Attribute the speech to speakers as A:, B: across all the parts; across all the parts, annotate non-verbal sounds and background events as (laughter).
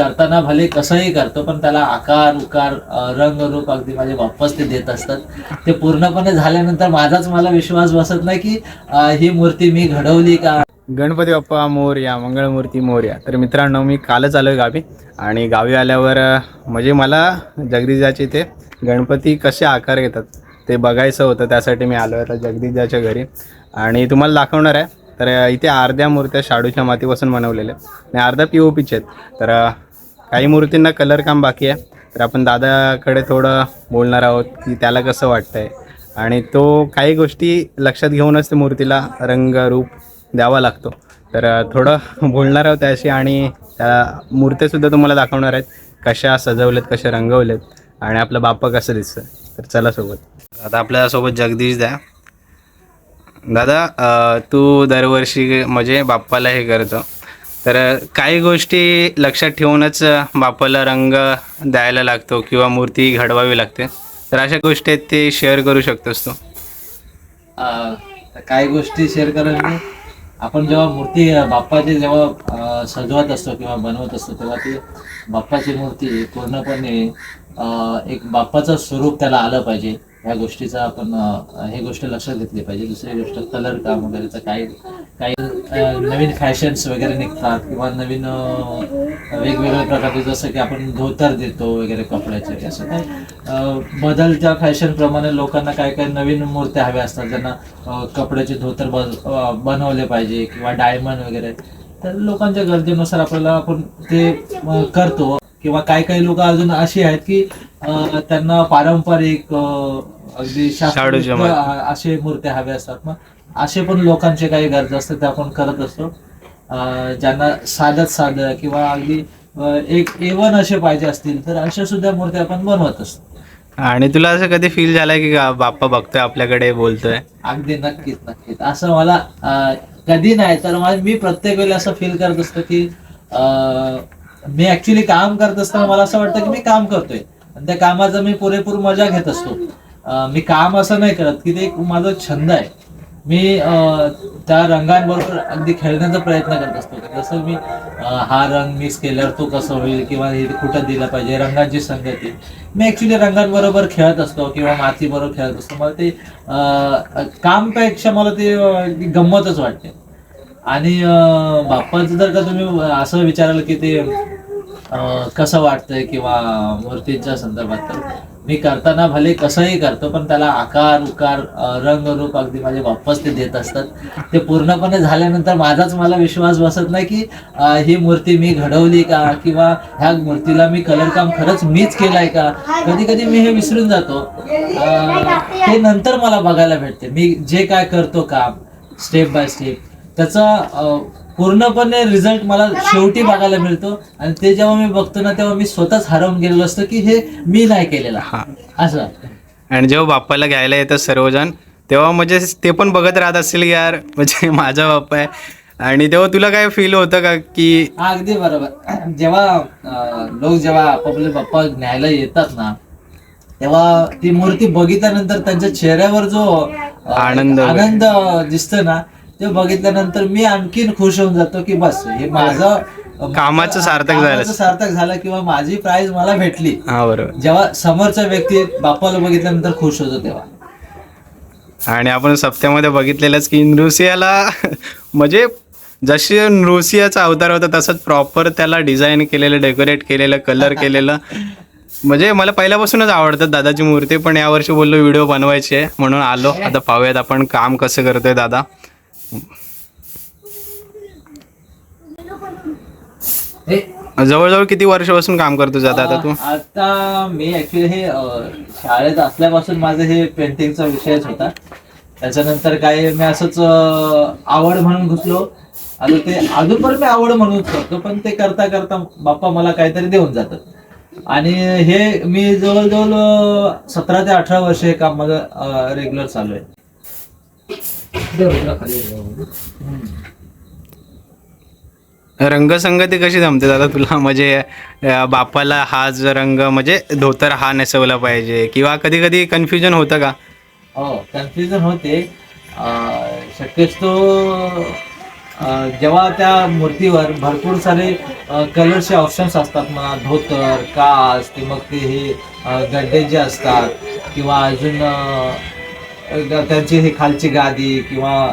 A: करताना भले कसंही करतो पण त्याला आकार उकार रंग रूप अगदी माझे बाप्पाच ते देत असतात. ते पूर्णपणे झाल्यानंतर माझाच मला विश्वास बसत नाही की ही मूर्ती मी घडवली का?
B: गणपती बाप्पा मोर्या मंगळमूर्ती मोर्या. तर मित्रांनो मी कालच आलो गावी आणि गावी आल्यावर म्हणजे मला जगदीजाचे ते गणपती कसे आकार घेतात ते बघायचं होतं त्यासाठी मी आलो आता जगदीजाच्या घरी. आणि तुम्हाला दाखवणार आहे तर इथे अर्ध्या मूर्त्या शाडूच्या मातीपासून बनवलेल्या आणि अर्ध्या पी ओ पीचे आहेत. तर काही मूर्तींना कलर काम बाकी आहे. तर आपण दादाकडे थोडं बोलणार आहोत की त्याला कसं वाटतंय. आणि तो काही गोष्टी लक्षात घेऊनच ते मूर्तीला रंग रूप द्यावा लागतो. तर थोडं बोलणार आहोत त्याशी आणि त्या मूर्त्यासुद्धा तुम्हाला दाखवणार आहेत. कशा सजवलेत कशा रंगवलेत आणि आपलं बाप्पा कसं दिसतं. तर चला सोबत. आता आपल्यासोबत जगदीश द्या. दादा तू दरवर्षी म्हणजे बाप्पाला हे करतो. तर काही गोष्टी लक्षात ठेवूनच बापाला रंग द्यायला लागतो किंवा मूर्ती घडवावी लागते. तर अशा गोष्टी आहेत ते शेअर करू शकतोस तू.
A: काही गोष्टी शेअर करायला आपण जेव्हा मूर्ती बाप्पाची जेव्हा सजवत असतो किंवा बनवत असतो तेव्हा ती बाप्पाची मूर्ती पूर्णपणे एक बाप्पाचं स्वरूप त्याला आलं पाहिजे. ह्या गोष्टीचा आपण हे गोष्ट लक्षात घेतली पाहिजे. दुसरी गोष्ट कलर काम वगैरेचं काही काही नवीन फॅशन्स वगैरे निघतात किंवा नवीन वेगवेगळ्या प्रकारचे जसं की आपण धोतर देतो वगैरे कपड्याचे. असं काही बदलत्या फॅशन प्रमाणे लोकांना काय काय नवीन मूर्त्या हव्या असतात. ज्यांना कपड्याचे धोतर बनवले पाहिजे किंवा डायमंड वगैरे. तर लोकांच्या गरजेनुसार आपल्याला आपण ते करतो. किंवा काही काही लोक अजून अशी आहेत की त्यांना पारंपरिक अगदी असे मूर्त्या हव्या असतात. मग असे पण लोकांचे काही गरज असतात ते आपण करत असतो. ज्यांना साधत साधं किंवा अगदी एक एवन असे पाहिजे असतील तर अशा सुद्धा मूर्त्या आपण बनवत असतो.
B: आणि तुला असं कधी फील झालंय की बाप्पा बघतोय आपल्याकडे बोलतोय?
A: अगदी नक्कीच नक्कीच. असं मला कधी नाही तर मी प्रत्येक वेळेला असं फील करत असतो की मी ऍक्च्युली काम करत असताना मला असं वाटतं की मी काम करतोय. आणि त्या कामाचा मी पुरेपूर मजा घेत असतो. मी काम असं नाही करत की ते माझा छंद आहे. मी त्या रंगांबरोबर अगदी खेळण्याचा प्रयत्न करत असतो. जसं मी हा रंग मिक्स केल्यावर तो कसं होईल किंवा हे कुठं दिलं पाहिजे रंगांची संगती. मी ऍक्च्युली रंगांबरोबर खेळत असतो किंवा मातीबरोबर खेळत असतो. मला ते कामपेक्षा मला ते गंमतच वाटते. आणि बाप्पाचं जर का तुम्ही असं विचाराल की ते कसं वाटतंय किंवा मूर्तीच्या संदर्भात तर मी करताना भले कसंही करतो पण त्याला आकार उकार रंग रूप अगदी माझे बाप्पाच ते देत असतात. ते पूर्णपणे झाल्यानंतर माझाच मला विश्वास बसत नाही की ही मूर्ती मी घडवली का किंवा ह्या मूर्तीला मी कलर काम खरंच मीच केलाय का? कधी कधी मी हे विसरून जातो. ते नंतर मला बघायला भेटते. मी जे काय करतो काम स्टेप बाय स्टेप त्याचा पूर्णपणे रिझल्ट मला शेवटी बघायला मिळतो. आणि ते जेव्हा मी बघतो ना तेव्हा मी स्वतःच हरवून गेलेलो असतो की हे मी नाही केलेलं.
B: हा.
A: असं
B: आणि जेव्हा बाप्पाला घ्यायला येतात सर्वजण तेव्हा म्हणजे ते पण बघत राहत असतील की यार म्हणजे (laughs) माझा बाप्पा आहे. आणि तेव्हा तुला काय फील होतं का की
A: हा अगदी बरोबर. (clears throat) जेव्हा लोक जेव्हा आपापले बाप्पा न्यायला येतात ना तेव्हा ती मूर्ती बघितल्यानंतर त्यांच्या चेहऱ्यावर जो
B: आनंद.
A: आनंद दिसतो ना ते बघितल्यानंतर मी आणखीन खुश होऊन जातो की बस हे माझं
B: कामाचं सार्थक झालं.
A: कामाचं सार्थक झालं किंवा माझी प्राइज मला भेटली.
B: हा बरोबर.
A: जेव्हा समोरचा व्यक्ती बाप्पाला बघितल्यानंतर खुश होतो तेव्हा.
B: आणि आपण सप्त्यामध्ये बघितलेलंच की नृसियाला (laughs) म्हणजे जशी नृसियाचा अवतार होता तसंच प्रॉपर त्याला डिझाईन केलेलं डेकोरेट केलेलं कलर (laughs) केलेलं. म्हणजे मला पहिल्यापासूनच आवडतात दादाची मूर्ती पण यावर्षी बोललो व्हिडिओ बनवायची आहे. म्हणून आलो. आता पाहूयात आपण काम कसं करतोय दादा. जवळजवळ किती वर्षापासून काम करतो दादा आता तू?
A: आता मी ऍक्च्युली हे शाळेत असल्यापासून माझं हे पेंटिंगचा विषयच होता. त्याच्यानंतर काय मी असंच आवड म्हणून घुसलो. आता ते अजून पण मी आवड म्हणून करतो पण ते करता करता बाप्पा मला काहीतरी देऊन जातात. आणि हे मी जवळजवळ सतरा ते अठरा वर्ष हे काम माझं रेग्युलर चालू आहे.
B: रंगसंगती कशी जमते दादा? तुला म्हणजे बापाला हा जो रंग म्हणजे धोतर हा नेसवला पाहिजे किंवा कधी कधी कन्फ्युजन होतं का?
A: हो कन्फ्युजन होते. शक्यतो जेव्हा त्या मूर्तीवर भरपूर सारे कलरचे ऑप्शन्स असतात म्हणा धोतर कास ते मग ते हे गड्डे जे असतात किंवा अजून त्यांची ही खालची गादी किंवा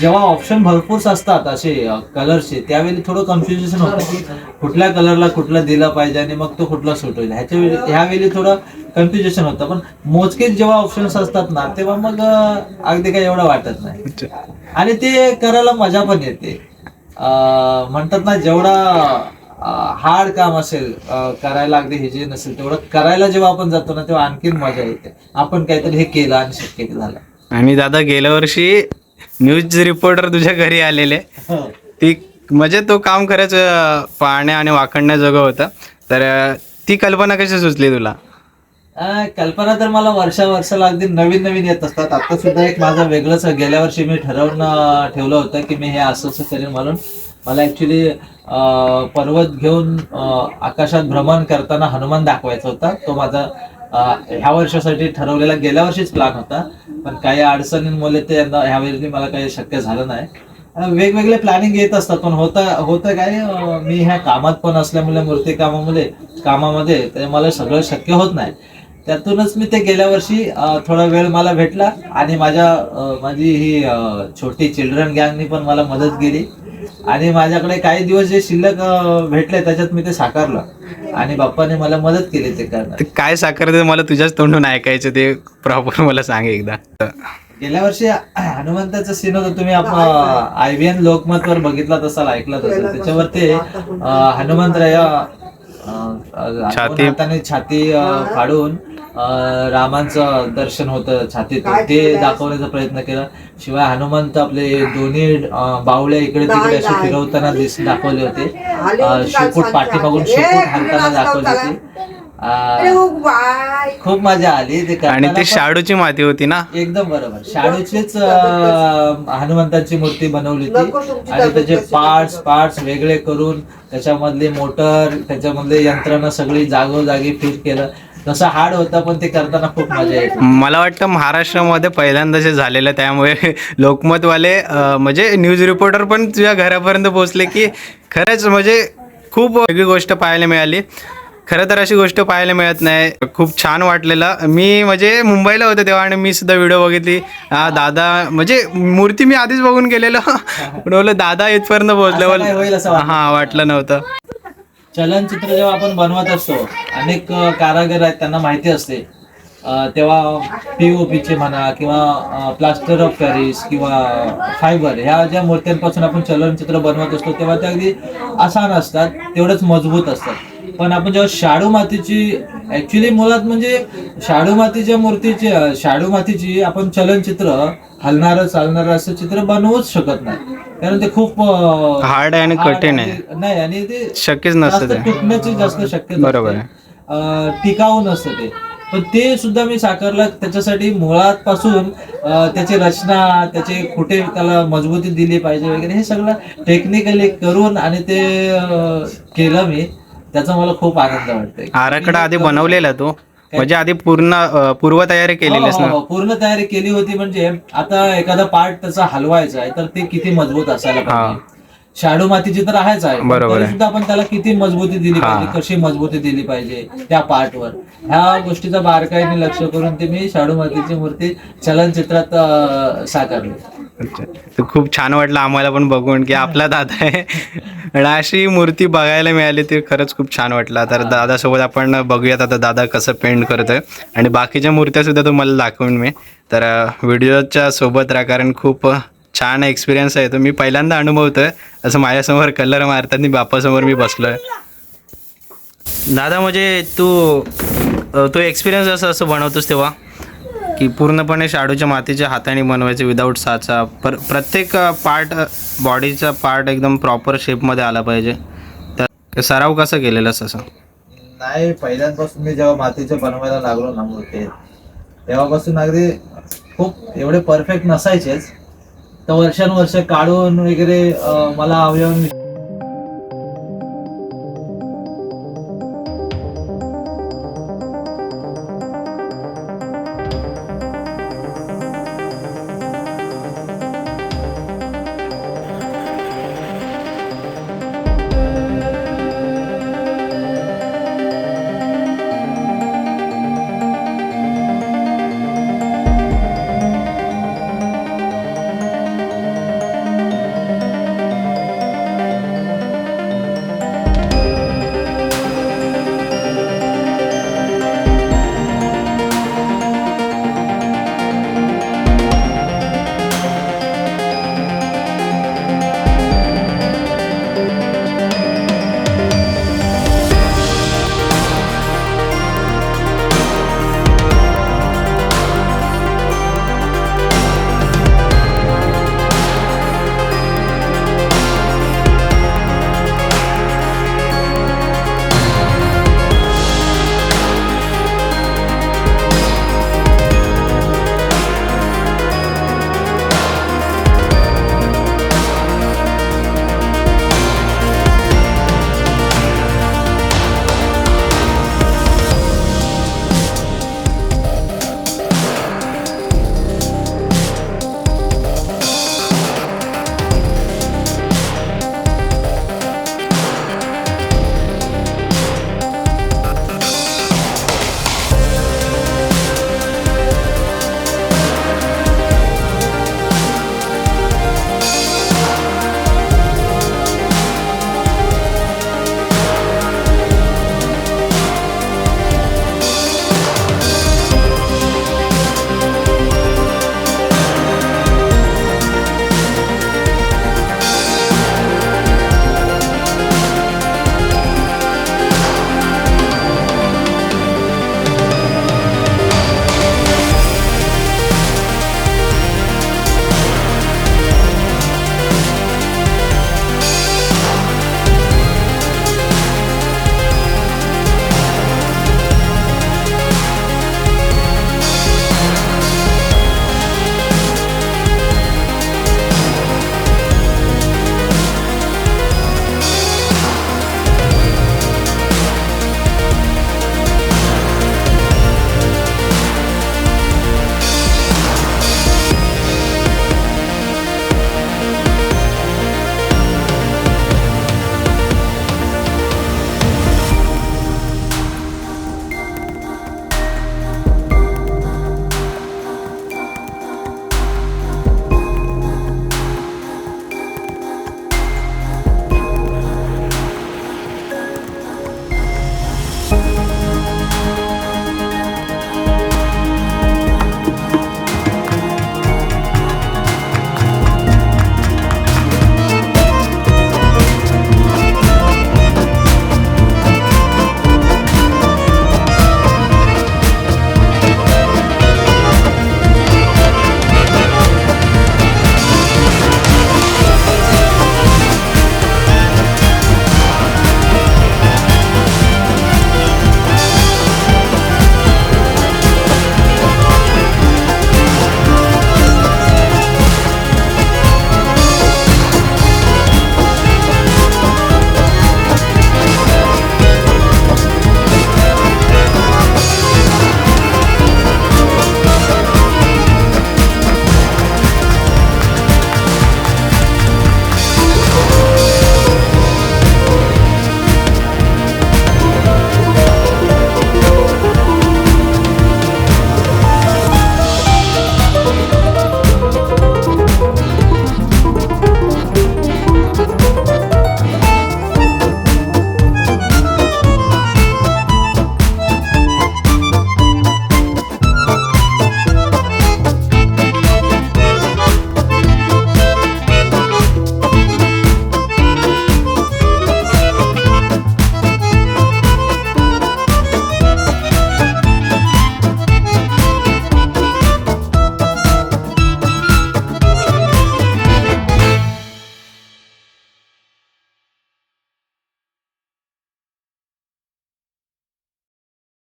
A: जेव्हा ऑप्शन भरपूर असतात असे कलरचे त्यावेळी थोडं कन्फ्युजन होतं की कुठल्या कलरला कुठला दिला पाहिजे आणि मग तो कुठला सूट होईल. ह्याच्या वेळी ह्यावेळी थोडं कन्फ्युजन होतं. पण मोजकेच जेव्हा ऑप्शन्स असतात ना तेव्हा मग अगदी काही एवढं वाटत नाही. आणि ते करायला मजा पण येते. म्हणतात ना जेवढा हार्ड काम असेल करायला अगदी हे जे नसेल तेवढं करायला जेव्हा आपण जातो ना तेव्हा आणखीन मजा येते. आपण काहीतरी हे केलं आणि शक्य झालं.
B: आणि दादा गेल्या वर्षी न्यूज रिपोर्टर तुझ्या घरी आलेले. ती म्हणजे तो काम खरंच पाहण्या आणि वाखणण्याजोगं होतं. तर ती कल्पना कशी सुचली तुला?
A: कल्पना तर मला वर्षा वर्षाला अगदी नवीन नवीन येत असतात. आता सुद्धा एक माझं वेगळंच गेल्या वर्षी मी ठरवून ठेवलं होतं की मी हे असं करेन म्हणून. मला ऍक्च्युली पर्वत घेऊन आकाशात भ्रमण करताना हनुमान दाखवायचा होता. तो माझा ह्या वर्षासाठी ठरवलेला गेल्या वर्षीच प्लॅन होता. पण काही अडचणींमुळे ते यंदा ह्या वेळी मला काही शक्य झालं नाही. वेगवेगळे प्लॅनिंग येत असतात पण होतं होतं काय मी ह्या कामात पण असल्यामुळे मूर्ती कामामुळे कामामध्ये ते मला सगळं शक्य होत नाही. त्यातूनच मी ते गेल्या वर्षी थोडा वेळ मला भेटला आणि माझ्या माझी ही छोटी चिल्ड्रन गँगनी पण मला मदत केली. आणि माझ्याकडे काही दिवस जे शिल्लक भेटले त्याच्यात मी ते साकारलं. आणि बाप्पाने मला मदत केली ते करण्यात.
B: ते काय साखर ते मला तुझ्याच तोंडून ऐकायचं ते प्रॉपर मला सांग एकदा.
A: गेल्या वर्षी हनुमंताचं सीन होतं तुम्ही आपण आय व्ही एन लोकमतवर बघितला तसाल ऐकला असेल. त्याच्यावर ते हनुमंतराया
B: छाती-
A: फाडून रामांचं दर्शन होतं छातीतून ते दाखवण्याचा प्रयत्न केला. शिवाय हनुमंत आपले दोन्ही बावळे इकडे तिकडे असे फिरवताना दिस दाखवले होते. शेपूट पाठीमागून शेपूट हालताना दाखवले होते अं, खूप मजा आली. ते
B: आणि ते शाडूची माती होती ना?
A: एकदम बरोबर. शाडूचीच हनुमंताची मूर्ती बनवली होती. आणि त्याचे पार्ट्स पार्ट्स वेगळे करून त्याच्यामधले मोटर त्याच्यामधले यंत्रणा सगळी जागोजागी फिट केलं. तसं हार्ड होता पण ते करताना खूप मजा येते
B: मला वाटतं महाराष्ट्रामध्ये पहिल्यांदा जे झालेलं त्यामुळे (laughs) लोकमतवाले अं, म्हणजे न्यूज रिपोर्टर पण तुझ्या घरापर्यंत पोहोचले की खरंच म्हणजे खूप वेगळी गोष्ट पाहायला मिळाली. खरं तर अशी गोष्ट पाहायला मिळत नाही. खूप छान वाटलेलं. मी म्हणजे मुंबईला होतो तेव्हा आणि मी सुद्धा व्हिडिओ बघितली. दादा म्हणजे मूर्ती मी आधीच बघून गेलेलो. (laughs) पण बोललो दादा इथपर्यंत
A: असं काय होईल असं
B: पोहोचले
A: वाटलं.
B: हा वाटलं नव्हतं.
A: चलनचित्र जेव्हा आपण बनवत असतो अनेक कारागीर आहेत त्यांना माहिती असते. अ, तेव्हा पीओपीचे म्हणा किंवा प्लास्टर ऑफ पॅरिस किंवा फायबर ह्या ज्या मूर्त्यांपासून आपण चलनचित्र बनवत असतो तेव्हा ते अगदी आसान असतात तेवढंच मजबूत असतात. पण आपण जेव्हा शाडू मातीची ऍक्च्युली मुळात म्हणजे शाडू मातीच्या मूर्तीची शाडू मातीची आपण चलनचित्र हलणारं चालणारं असं चित्र बनवूच शकत नाही. कारण ते खूप अ,
B: हार्ड आहे आणि कठीण आहे.
A: नाही आणि ते
B: शक्यच नसतं ते.
A: तुटण्याची जास्त शक्यता
B: बरोबर
A: असते. अं, टिकाऊ नसतं ते. पण ते सुद्धा मी साकारलं त्याच्यासाठी मुळात पासून त्याची रचना त्याचे कुठे त्याला मजबूती दिली पाहिजे वगैरे हे सगळं टेक्निकली करून आणि ते अं, केलं मी. त्याचा मला खूप आनंद वाटतोय.
B: आराखडा आधी बनवलेला तू? म्हणजे आधी पूर्ण पूर्वतयारी केलेलीस
A: हो,
B: ना?
A: हो, हो. पूर्ण तयारी केली होती म्हणजे आता एखादा पार्ट त्याचा हलवायचा आहे तर ते किती मजबूत असायला पाहिजे. शाडू मातीची तर आहेच आहे
B: बरोबर.
A: सुद्धा आपण त्याला किती मजबूती दिली
B: हा.
A: पाहिजे कशी मजबूती दिली पाहिजे त्या पार्टवर. ह्या गोष्टीचा बारकाईने लक्ष करून ते मी शाडू मातीची मूर्ती चलनचित्रात साकारली.
B: अच्छा. तर खूप छान वाटलं आम्हाला पण बघून की आपला दादा आहे. आणि अशी मूर्ती बघायला मिळाली ते खरंच खूप छान वाटलं. तर दादासोबत आपण बघूयात आता दादा कसं पेंट करतोय. आणि बाकीच्या मूर्त्या सुद्धा तुम्हाला दाखवून मी. तर व्हिडिओच्या सोबत राहा कारण खूप छान एक्सपिरियन्स आहे. तो मी पहिल्यांदा अनुभवतोय. असं माझ्यासमोर कलर मारताना बापासमोर मी बसलोय. दादा म्हणजे तू तो एक्सपिरियन्स असं असं बनवतोस तेव्हा? की पूर्णपणे शाडूच्या मातीच्या हाताने बनवायचे विदाऊट साचा. पर प्रत्येक पार्ट बॉडीचा पार्ट एकदम प्रॉपर शेपमध्ये आला पाहिजे. तर सराव कसा केलेला असं?
A: नाही पहिल्यांपासून मी जेव्हा मातीचे बनवायला लागलो ना मूर्ती तेव्हापासून अगदी खूप एवढे परफेक्ट नसायचेच. तर वर्षानुवर्ष काढून वगैरे मला अवयव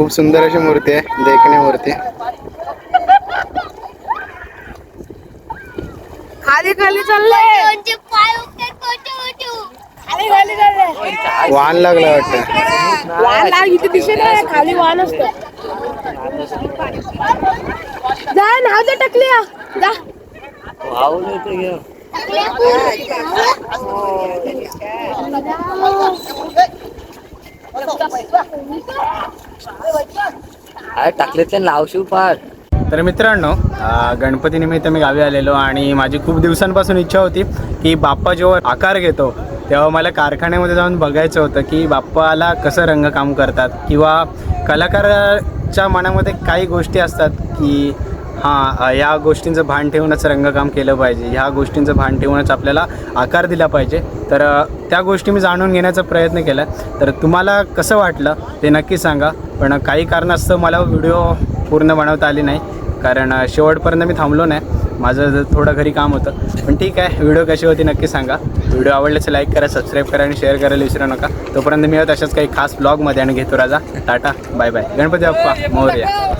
B: खूप सुंदर अशी मूर्ती आहे देखणी मूर्ती.
C: खाली खाली चालले खाली खाली चालले
B: वाहन लागलं वाटतं.
C: वाहन लाग इथे दिसेल ना, खाली वाहन असत. जा नाव दे टाकले जा.
D: अरे ते लावशिव पाठ
B: तर मित्रांनो गणपती गणपतीनिमित्त मी गावी आलेलो आणि माझी खूप दिवसांपासून इच्छा होती की बाप्पा जेव्हा आकार घेतो तेव्हा मला कारखान्यामध्ये जाऊन बघायचं होतं की बाप्पाला कसं रंगकाम करतात किंवा कलाकाराच्या मनामध्ये काही गोष्टी असतात की हां या गोष्टींचं भान ठेवूनच रंगकाम केलं पाहिजे. ह्या गोष्टींचं भान ठेवूनच आपल्याला आकार दिला पाहिजे. तर त्या गोष्टी मी जाणून घेण्याचा प्रयत्न केला तर तुम्हाला कसं वाटलं ते नक्की सांगा. पण काही कारणास्तव मला व्हिडिओ पूर्ण बनवता आली नाही. कारण शेवटपर्यंत मी थांबलो नाही. माझं थोडं घरी काम होतं. पण ठीक आहे व्हिडिओ कशी होती नक्की सांगा. व्हिडिओ आवडल्यास लाईक करा सबस्क्राईब करा आणि शेअर करायला विसरू नका. तोपर्यंत मी तशाच काही खास ब्लॉगमध्ये आणि घेतो राजा. Tata bye bye. Ganpati Bappa Morya.